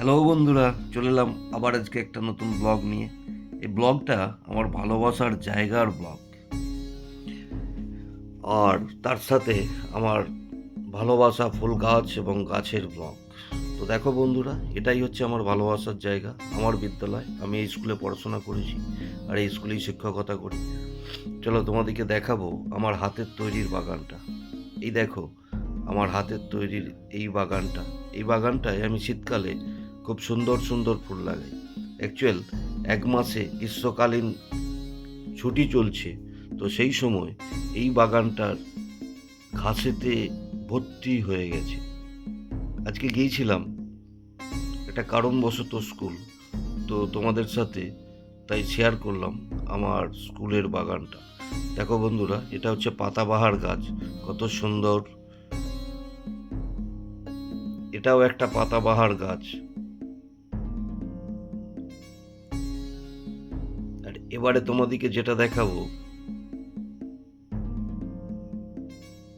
Hello বন্ধুরা, চলে এলাম আবার আজকে একটা নতুন ব্লগ নিয়ে। এই ব্লগটা আমার ভালোবাসার জায়গার ব্লগ। আর তার সাথে আমার ভালোবাসা ফুল গাছ এবং গাছের ব্লগ। তো দেখো বন্ধুরা, এটাই হচ্ছে আমার ভালোবাসার জায়গা, আমার বিদ্যালয়। আমি এই স্কুলে পড়াশোনা করেছি আর এই স্কুলেই শিক্ষকতা করি। চলো তোমাদেরকে দেখাবো আমার হাতের তৈরির বাগানটা। এই দেখো, আমার হাতের তৈরির এই বাগানটা। এই বাগানটায় আমি শীতকালে খুব সুন্দর সুন্দর ফুল লাগে। অ্যাকচুয়াল এক মাসে গ্রীষ্মকালীন ছুটি চলছে, তো সেই সময় এই বাগানটার ঘাসেতে ভর্তি হয়ে গেছে। আজকে গিয়েছিলাম, একটা কারণবশত স্কুল, তো তোমাদের সাথে তাই শেয়ার করলাম আমার স্কুলের বাগানটা। দেখো বন্ধুরা, এটা হচ্ছে পাতাবাহার গাছ, কত সুন্দর। এটাও একটা পাতাবাহার গাছ। এবারে তোমাদিকে যেটা দেখাবো,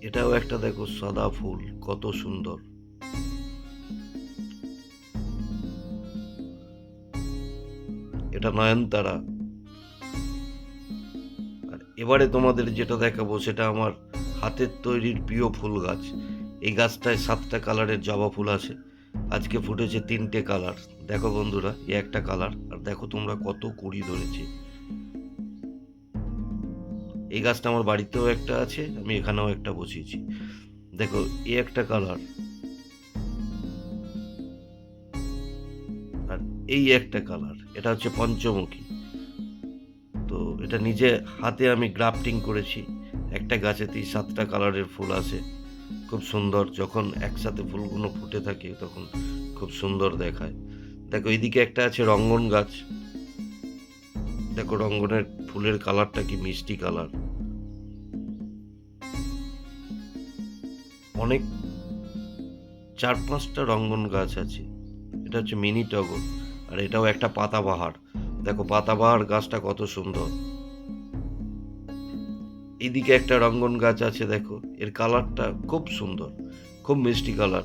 এটাও একটা দেখো সাদা ফুল, কত সুন্দর। এটা নয়নতারা। আর এবারে তোমাদের যেটা দেখাবো, সেটা আমার হাতের তৈরির প্রিয় ফুল গাছ। এই গাছটায় সাতটা কালারের জবা ফুল আছে। আজকে ফুটেছে তিনটে কালার। দেখো বন্ধুরা এ একটা কালার। আর দেখো তোমরা কত কুড়ি ধরেছে। এই গাছটা আমার বাড়িতেও একটা আছে, আমি এখানেও একটা বসিয়েছি। দেখো এ একটা কালার আর এই একটা কালার এটা হচ্ছে পঞ্চমুখী। তো এটা নিজে হাতে আমি গ্রাফটিং করেছি, একটা গাছেতেই সাতটা কালারের ফুল আছে খুব সুন্দর, যখন একসাথে ফুলগুলো ফুটে থাকে, তখন খুব সুন্দর দেখায়। দেখো, এইদিকে একটা আছে রঙ্গন গাছ। দেখো, রঙ্গনের ফুলের কালারটা কি মিষ্টি কালার অনেক চার পাঁচটা রঙ্গন গাছ আছে। এটা হচ্ছে মিনি টগর, আর এটাও একটা পাতাবাহার। দেখো পাতাবাহার গাছটা কত সুন্দর। এইদিকে একটা রঙ্গন গাছ আছে, দেখো। এর কালারটা খুব সুন্দর, খুব মিষ্টি কালার।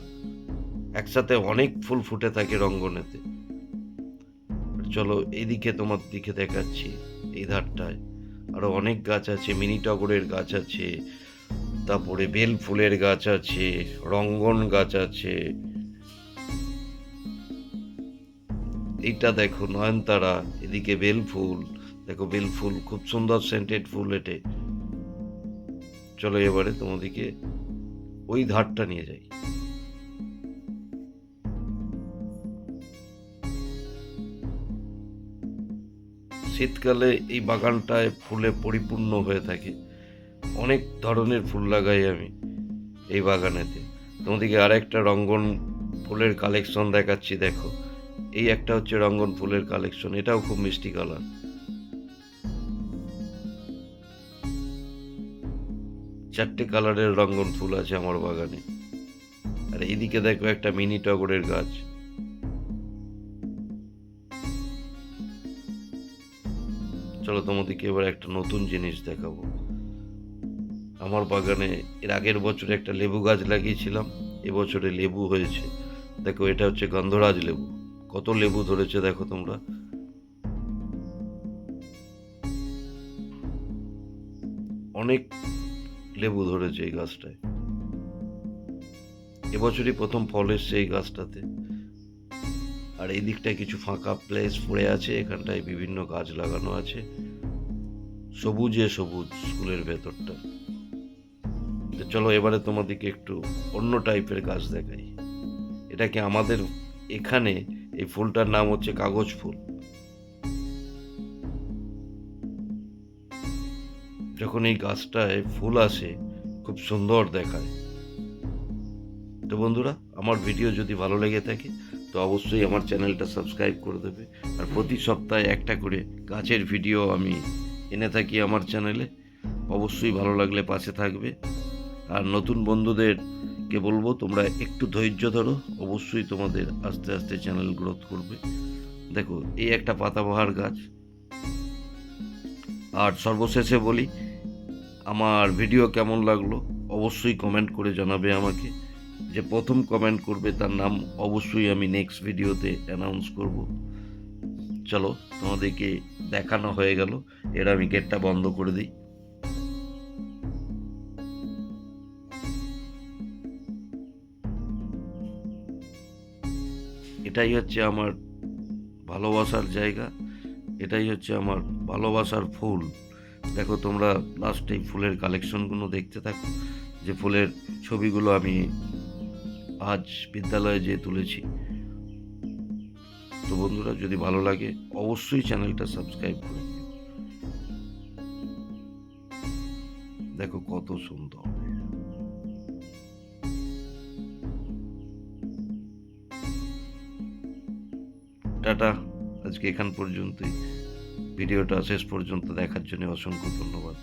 একসাথে অনেক ফুল ফুটে থাকে রঙ্গনেতে। চলো এইদিকে তোমার দিকে দেখাচ্ছি, এই ধারটায়। আরও অনেক গাছ আছে, মিনি টগরের গাছ আছে। তারপরে বেল ফুলের গাছ আছে, রঙ্গন গাছ আছে। এইটা দেখো নয়নতারা, এদিকে বেল ফুল। দেখো বেল ফুল, খুব সুন্দর সেন্টেড ফুল এটে। চলো এবারে তোমাদেরকে ওই ধারটা নিয়ে যাই। শীতকালে এই বাগানটায় ফুলে পরিপূর্ণ হয়ে থাকে। অনেক ধরনের ফুল লাগাই আমি এই বাগানেতে। তোমাদেরকে আর একটা রঙ্গন ফুলের কালেকশন দেখাচ্ছি, দেখো। এই একটা হচ্ছে রঙ্গন ফুলের কালেকশন এটাও খুব মিষ্টি কালার চারটে কালারের রঙ্গন ফুল আছে আমার বাগানে। আর এইদিকে দেখো একটা মিনি টগরের গাছ। চলো তোমাদেরকে এবার একটা নতুন জিনিস দেখাবো। আমার বাগানে এর আগের বছরে একটা লেবু গাছ লাগিয়েছিলাম, এবছরে লেবু হয়েছে। দেখো, এটা হচ্ছে গন্ধরাজ লেবু। কত লেবু ধরেছে দেখো তোমরা। অনেক লেবু ধরেছে এই গাছটায়। এবছরই প্রথম ফল এসছে এই গাছটাতে। আর এই দিকটায় কিছু ফাঁকা প্লেস পড়ে আছে, এখানটায় বিভিন্ন গাছ লাগানো আছে। সবুজে সবুজ, স্কুলের ভেতরটা। তো চলো এবারে তোমাদেরকে একটু অন্য টাইপের গাছ দেখাই। এটাকে আমাদের এখানে এই ফুলটার নাম হচ্ছে কাগজ ফুল? যখন এই গাছটায় ফুল আসে, খুব সুন্দর দেখায়। তো বন্ধুরা, আমার ভিডিও যদি ভালো লেগে থাকে, তো অবশ্যই আমার চ্যানেলটা সাবস্ক্রাইব করে দেবে। আর প্রতি সপ্তাহে একটা করে গাছের ভিডিও আমি এনে থাকি আমার চ্যানেলে। অবশ্যই ভালো লাগলে পাশে থাকবে। আর নতুন বন্ধুদেরকে বলব, তোমরা একটু ধৈর্য ধরো, অবশ্যই তোমাদের আস্তে আস্তে চ্যানেল গ্রোথ করবে। দেখো, এই একটা পাতাবাহার গাছ। আর সর্বশেষে বলি, আমার ভিডিও কেমন লাগল অবশ্যই কমেন্ট করে জানাবে আমাকে। যে প্রথম কমেন্ট করবে, তার নাম অবশ্যই আমি নেক্সট ভিডিওতে অ্যানাউন্স করব। চলো, তোমাদেরকে দেখানো হয়ে গেল। এর আমি গেটটা বন্ধ করে দিই। এটাই হচ্ছে আমার ভালোবাসার জায়গা, এটাই হচ্ছে আমার ভালোবাসার ফুল। দেখো তোমরা লাস্ট লাস্টে ফুলের কালেকশনগুলো দেখতে থাকো, যে ফুলের ছবিগুলো আমি আজ বিদ্যালয়ে যেয়ে তুলেছি। তো বন্ধুরা, যদি ভালো লাগে, অবশ্যই চ্যানেলটা সাবস্ক্রাইব করে দেখো কত সুন্দর। টাটা। আজকে এখান পর্যন্তই। ভিডিওটা শেষ পর্যন্ত দেখার জন্য অসংখ্য ধন্যবাদ।